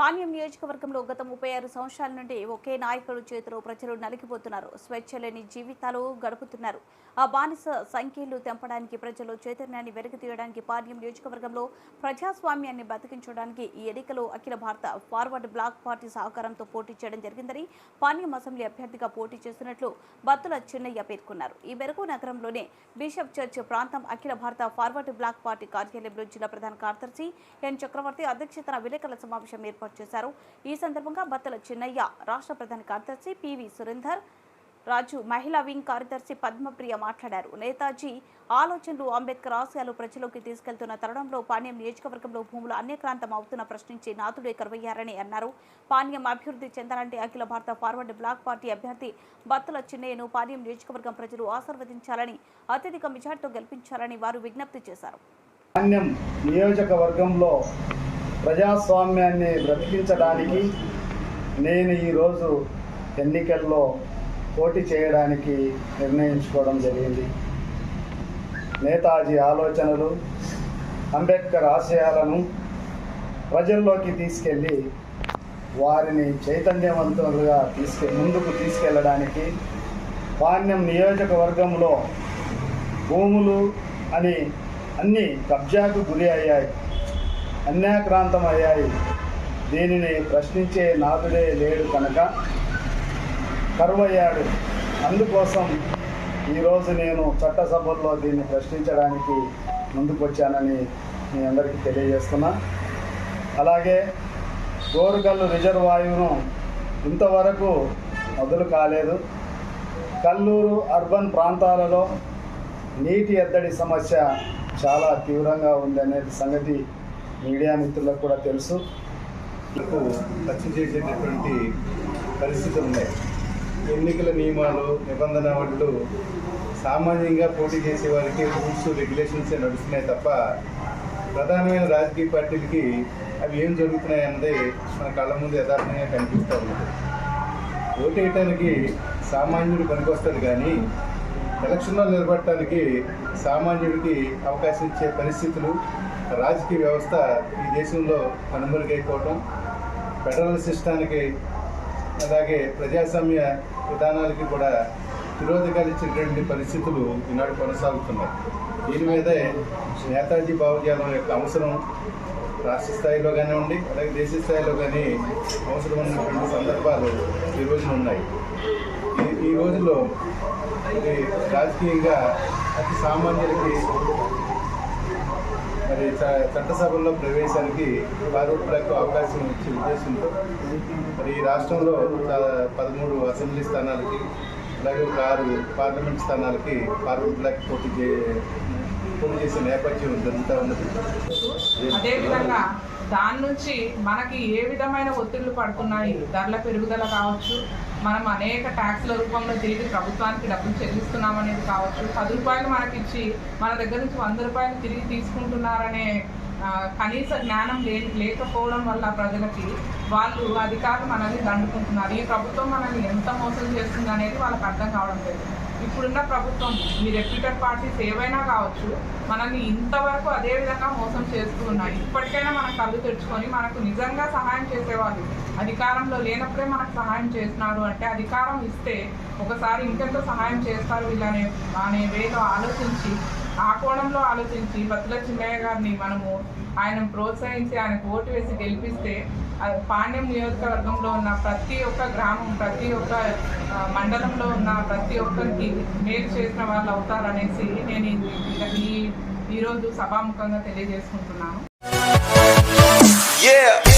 పాణ్యం నియోజకవర్గంలో గత ముప్పై ఆరు సంవత్సరాల నుండి ఒకే నాయకుడు చేతిలో ప్రజలు నలిగిపోతున్నారు. స్వేచ్ఛ లేని జీవితాలు గడుపుతున్నారు. ఆ బానిస సంఖ్యలు తెంపడానికి ప్రజలు చైతన్యాన్ని వెలికితీయడానికి పాణ్యం నియోజకవర్గంలో ప్రజాస్వామ్యాన్ని బతికించడానికి ఈ ఎన్నికలో అఖిల భారత ఫార్వర్డ్ బ్లాక్ పార్టీ సహకారంతో పోటీ చేయడం జరిగిందని పాణ్యం అసెంబ్లీ అభ్యర్థిగా పోటీ చేస్తున్నట్లు బత్తుల చిన్నయ్య పేర్కొన్నారు. ఈ మేరకు నగరంలోనే బిషప్ చర్చ్ ప్రాంతం అఖిల భారత ఫార్వర్డ్ బ్లాక్ పార్టీ కార్యాలయంలో జిల్లా ప్రధాన కార్యదర్శి ఎన్ చక్రవర్తి అధ్యక్షతన విలేకరుల సమావేశం ఏర్పాటు చేశారు. ఈ సందర్భంగా బత్తల చిన్నయ్య రాష్ట్ర ప్రధాన కార్యదర్శి పివి సురేందర్ రాజు మహిళా వింగ్ కార్యదర్శి పద్మప్రియ మాట్లాడారు. నేతాజీ ఆలోచనలు అంబేద్కర్ ఆశయాలు ప్రజలోకి తీసుకెళ్తున్న తరుణంలో పాణ్యం నియోజకవర్గంలో భూములు అన్యక్రాంతం అవుతున్న ప్రశ్నించి నాథుడే కరువయ్యారని అన్నారు. పాణ్యం అభివృద్ధి చెందాలంటే అఖిల భారత ఫార్వర్డ్ బ్లాక్ పార్టీ అభ్యర్థి బత్తుల చిన్నయ్యను పాణ్యం నియోజకవర్గం ప్రజలు ఆశీర్వదించాలని అత్యధిక మెజార్టీతో గెలిపించాలని వారు విజ్ఞప్తి చేశారు. నియోజకవర్గంలో ప్రజాస్వామ్యాన్ని బ్రతికించడానికి నేను ఈరోజు ఎన్నికల్లో పోటీ చేయడానికి నిర్ణయించుకోవడం జరిగింది. నేతాజీ ఆలోచనలు అంబేద్కర్ ఆశయాలను ప్రజల్లోకి తీసుకెళ్ళి వారిని చైతన్యవంతులుగా తీసుకె ముందుకు తీసుకెళ్ళడానికి పాణ్యం నియోజకవర్గంలో భూములు అని అన్ని కబ్జాకు గురి అయ్యాయి. అన్యాక్రాంతం అయ్యాయి దీనిని ప్రశ్నించే నాదుడే లేడు కనుక కరువయ్యాడు. అందుకోసం ఈరోజు నేను చట్టసభల్లో దీన్ని ప్రశ్నించడానికి ముందుకొచ్చానని మీ అందరికీ తెలియజేస్తున్నా. అలాగే గోరుగల్లు రిజర్వాయువును ఇంతవరకు మొదలు కాలేదు. కల్లూరు అర్బన్ ప్రాంతాలలో నీటి ఎద్దడి సమస్య చాలా తీవ్రంగా ఉందనే సంగతి మీడియా మిత్రులకు కూడా తెలుసు. లకు ఖర్చు చేసేటటువంటి పరిస్థితులు ఉన్నాయి ఎన్నికల నియమాలు నిబంధన వాళ్ళు సామాన్యంగా పోటీ చేసే వారికి రూల్స్ రెగ్యులేషన్స్ నడుస్తున్నాయి తప్ప ప్రధానమైన రాజకీయ పార్టీలకి అవి ఏం జరుగుతున్నాయి అన్నది మన కళ్ళ ముందు యథార్థంగా కనిపిస్తూ ఉంది. ఓటేయటానికి సామాన్యుడు పనికొస్తుంది కానీ ఎలక్షన్లో నిలబడటానికి సామాన్యుడికి అవకాశం ఇచ్చే పరిస్థితులు రాజకీయ వ్యవస్థ ఈ దేశంలో కనుమరుగైపోవటం ఫెడరల్ సిస్టానికి అలాగే ప్రజాస్వామ్య విధానాలకి కూడా విరోధకాలు ఇచ్చినటువంటి పరిస్థితులు ఈనాడు కొనసాగుతున్నాయి. దీని మీదే నేతాజీ భావజాలం యొక్క అవసరం రాష్ట్ర స్థాయిలో కానివ్వండి అలాగే దేశ స్థాయిలో కానీ అవసరం ఉన్నటువంటి సందర్భాలు ఈ రోజున ఉన్నాయి. ఈ ఈ రోజుల్లో ఇది రాజకీయంగా అతి సామాన్యులకి మరి చ- చట్టసభల్లో ప్రవేశానికి బారోట్లకు అవకాశం ఇచ్చే ఉద్దేశంతో మరి ఈ రాష్ట్రంలో పదమూడు అసెంబ్లీ స్థానాలకి అలాగే ఒక ఆరు పార్లమెంట్ స్థానాలకి పార్లమెంట్లకు పోటీ చే పోటీ చేసే నేపథ్యం జరుగుతూ ఉన్నది. అదేవిధంగా దాని నుంచి మనకి ఏ విధమైన ఒత్తిళ్ళు పడుతున్నాయి? ధరల పెరుగుదల కావచ్చు మనం అనేక ట్యాక్స్ల రూపంలో తిరిగి ప్రభుత్వానికి డబ్బులు చెల్లిస్తున్నాం అనేది కావచ్చు. పది రూపాయలు మనకిచ్చి మన దగ్గర నుంచి వంద రూపాయలు తిరిగి తీసుకుంటున్నారనే కనీస జ్ఞానం లే లేకపోవడం వల్ల ప్రజలకి వాళ్ళు అధికారులు మనల్ని దండుకుంటున్నారు. ఈ ప్రభుత్వం మనల్ని ఎంత మోసం చేస్తుంది అనేది వాళ్ళకి అర్థం కావడం లేదు. ఇప్పుడున్న ప్రభుత్వం మీ రెప్యూటెడ్ పార్టీస్ ఏవైనా కావచ్చు మనల్ని ఇంతవరకు అదే విధంగా మోసం చేస్తూ ఉన్నాయి. ఇప్పటికైనా మనం కళ్ళు తెచ్చుకొని మనకు నిజంగా సహాయం చేసేవాళ్ళు అధికారంలో లేనప్పుడే మనకు సహాయం చేస్తున్నారు అంటే అధికారం ఇస్తే ఒకసారి ఇంకెంత సహాయం చేస్తారు వీళ్ళనే అనే వేలో ఆలోచించి ఆ కోణంలో ఆలోచించి బతుల చిన్నయ్య గారిని మనము ఆయన ప్రోత్సహించి ఆయన ఓటు వేసి గెలిపిస్తే పాండ్యం నియోజకవర్గంలో ఉన్న ప్రతి ఒక్క గ్రామం ప్రతి ఒక్క మండలంలో ఉన్న ప్రతి ఒక్కరికి మేలు చేసిన వాళ్ళు అవుతారనేసి నేను ఈ ఈరోజు సభాముఖంగా తెలియజేసుకుంటున్నాను Yeah.